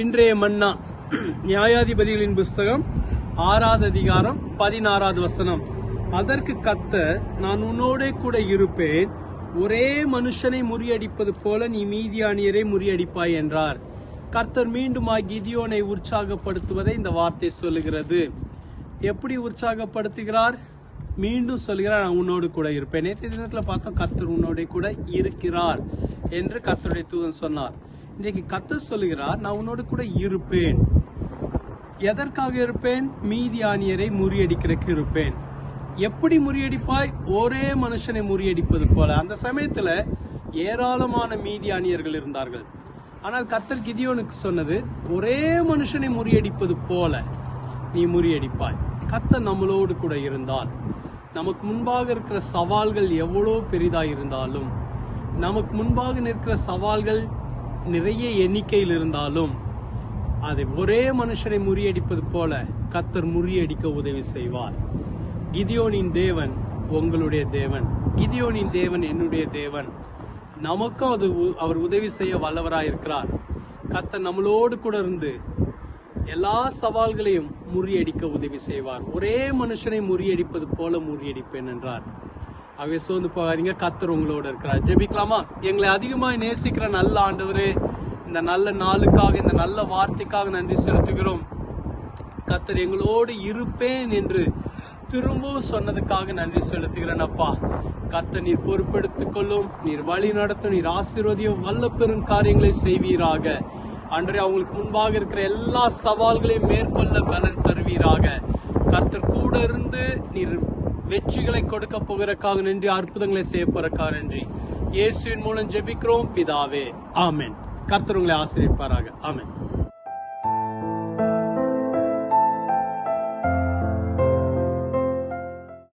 இன்றைய மன்னா நியாயாதிபதிகளின் புஸ்தகம் ஆறாவது அதிகாரம் பதினாறாவது வசனம். அதற்கு கத்த நான் உன்னோடே கூட இருப்பேன். ஒரே மனுஷனை முறியடிப்பது போல நீ மீதியானியரை முறியடிப்பாய் என்றார். கர்த்தர் மீண்டுமாய் கிதியோனை உற்சாகப்படுத்துவதை இந்த வார்த்தை சொல்லுகிறது. எப்படி உற்சாகப்படுத்துகிறார்? மீண்டும் சொல்கிறார் நான் உன்னோடு கூட இருப்பேன். நேற்று தினத்தில் பார்த்தோம் கர்த்தர் உன்னோட கூட இருக்கிறார் என்று கர்த்தருடைய தூதன் சொன்னார். இன்றைக்கு கத்த சொல்லுகிறார் நான் உன்னோடு கூட இருப்பேன். எதற்காக இருப்பேன்? மீதியானியரை முறியடிக்கிறதுக்கு இருப்பேன். எப்படி முறியடிப்பாய்? ஒரே மனுஷனை முறியடிப்பது போல. அந்த சமயத்துல ஏராளமான மீதியானியர்கள் இருந்தார்கள். ஆனால் கத்தர் கிதியோனுக்கு சொன்னது ஒரே மனுஷனை முறியடிப்பது போல நீ முறியடிப்பாய். கத்த நம்மளோடு கூட இருந்தால் நமக்கு முன்பாக இருக்கிற சவால்கள் எவ்வளோ பெரிதாக இருந்தாலும் நமக்கு முன்பாக நிற்கிற சவால்கள் நிறைய எண்ணிக்கையில் இருந்தாலும் அதை ஒரே மனுஷனை முறியடிப்பது போல கத்தர் முறியடிக்க உதவி செய்வார். கிதியோனின் தேவன் உங்களுடைய தேவன். கிதியோனின் தேவன் என்னுடைய தேவன். நமக்கும் அது உ- அவர் உதவி செய்ய வல்லவராயிருக்கிறார் கத்தர் நம்மளோடு கூட இருந்து எல்லா சவால்களையும் முறியடிக்க உதவி செய்வார். ஒரே மனுஷனை முறியடிப்பது போல முறியடிப்பேன் என்றார். ஆகவே சோர்ந்து போகாதீங்க. கத்தர் உங்களோட இருக்கிறார். ஜெபிக்கலாமா? எங்களை அதிகமாக நேசிக்கிற நல்ல ஆண்டவரே இந்த நல்ல நாளுக்காக இந்த நல்ல வார்த்தைக்காக நன்றி செலுத்துகிறோம். கத்தர் எங்களோடு இருப்பேன் என்று திரும்பவும் சொன்னதுக்காக நன்றி செலுத்துகிறேன் அப்பா. கத்த நீர் பொறுப்பெடுத்துக் கொள்ளும் நீர் வழி நடத்தும் நீர் ஆசீர்வதியும் வல்ல பெரும் காரியங்களை செய்வீராக. அன்றே அவங்களுக்கு முன்பாக இருக்கிற எல்லா சவால்களையும் மேற்கொள்ள பலன் தருவீராக. கத்தர் கூட இருந்து நீர் வெற்றிகளை கொடுக்க போகிறக்காக நன்றி அற்புதங்களை செய்ய போறக்காக நன்றி. இயேசுவின் மூலம் ஜெபிக்கிறோம். பிதாவே ஆமென். கர்த்தர் உங்களை ஆசிரியப்பாராக ஆமென்.